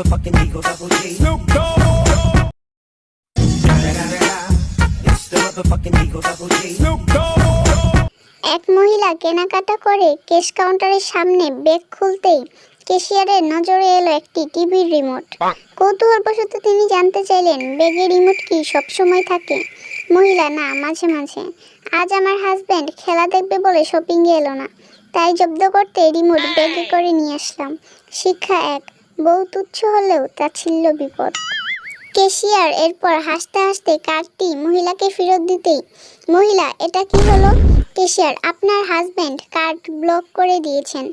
motherfucking Eagle Double G. Snoop Dogg. It's the motherfucking Eagle Double G. Snoop Dogg. এক মহিলা কেনাকাটা করে cash কাউন্টারের সামনে ব্যাগ খুলতেই ক্যাশিয়ারের নজরে এলো একটি টিভির রিমোট কৌতূহলবশত তিনি জানতে চাইলেন ব্যাগের রিমোট কি সবসময় থাকে মহিলা না মাঝে মাঝে আজ আমার হাজব্যান্ড খেলা দেখবে বলে শপিংয়ে এলো না তাই জব্দ করতে রিমোট ব্যাগে করে নিয়ে আসলাম শিক্ষা এক বউ তুচ্ছ হলেও তা ছিল বিপদ। ক্যাশিয়ার এরপর হাসতে হাসতে কার্ডটি মহিলাকে ফেরত দিতেই, মহিলা, এটা কি হলো? ক্যাশিয়ার আপনার হাজব্যান্ড কার্ড ব্লক করে দিয়েছেন।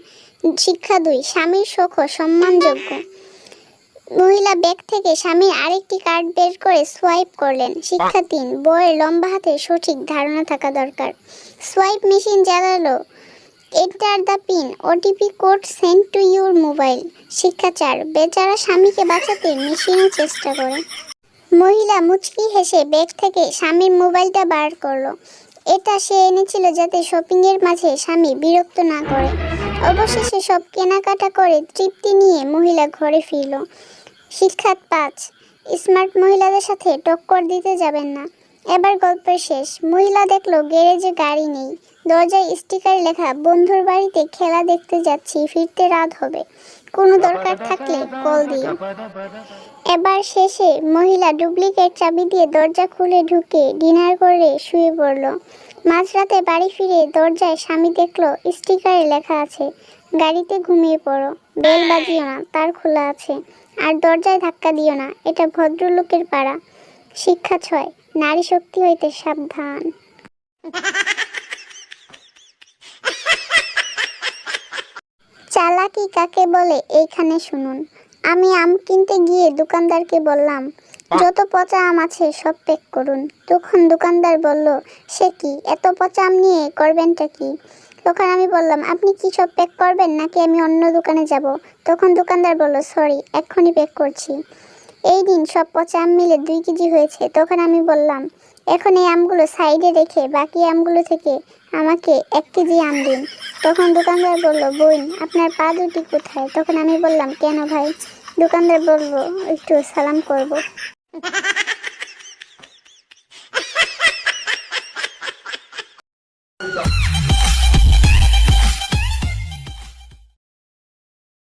শিক্ষা দুই, স্বামীর শোক সম্মানযোগ্য। মহিলা ব্যাগ থেকে স্বামীর আরেকটি কার্ড বের করে সোয়াইপ করলেন। শিক্ষা তিন, বইয়ের লম্বা হাতে সঠিক ধারণা থাকা দরকার। Swipe machine জ্বালালো। Enter the pin OTP code send to your mobile শিক্ষা চার বেচারা স্বামীকে বাঁচাতে মেশিনও চেষ্টা করে। মহিলা মুচকি হেসে ব্যাগ থেকে স্বামীর মোবাইলটা বার করল। এটা সে এনেছিল যাতে শপিংয়ের মাঝে স্বামী বিরক্ত না করে। অবশেষে সব কেনাকাটা করে তৃপ্তি নিয়ে মহিলা ঘরে ফিরল। শিক্ষাত পাঁচ, স্মার্ট মহিলাদের সাথে টক্কর দিতে যাবেন না। এবার গল্পের শেষ, মহিলা দেখল গ্যারেজে গাড়ি নেই। দরজায় স্টিকার লেখা, বন্ধুর বাড়িতে খেলা দেখতে যাচ্ছি, ফিরতে রাত হবে। কোনো দরকার থাকলে কল দিও। এবার শেষে মহিলা ডুপ্লিকেট চাবি দিয়ে দরজা খুলে ঢুকে ডিনার করে শুয়ে পড়ল। মাঝরাতে বাড়ি ফিরে দরজায় স্বামী দেখল, স্টিকারে লেখা আছে, গাড়িতে ঘুমিয়ে পড়ো, বেল বাজিও না, তার খোলা আছে। আর দরজায় ধাক্কা দিও না, এটা ভদ্রলোকের পাড়া। শিক্ষা ছয়, নারী শক্তি হইতে সাবধান। চালাকি কাকে বলে এইখানে শুনুন। আমি আম কিনতে গিয়ে দোকানদারকে বললাম, যত পচা আম আছে সব প্যাক করুন। তখন দোকানদার বলল, সে কি? এত পচা আম নিয়ে করবেনটা কি? তখন আমি বললাম, আপনি কি সব প্যাক করবেন নাকি আমি অন্য দোকানে যাব? তখন দোকানদার বলল, সরি, এক্ষুনি প্যাক করছি। এই দিন সব পচা আম মিলে দুই কেজি হয়েছে। তখন আমি বললাম এখন এই আমগুলো সাইডে রেখে বাকি আমগুলো থেকে আমাকে এক কেজি আম দিন। তখন দোকানদার বলল, বোন, আপনার পা দুটি কোথায়? তখন আমি বললাম, কেন ভাই? দোকানদার বলব একটু সালাম করব।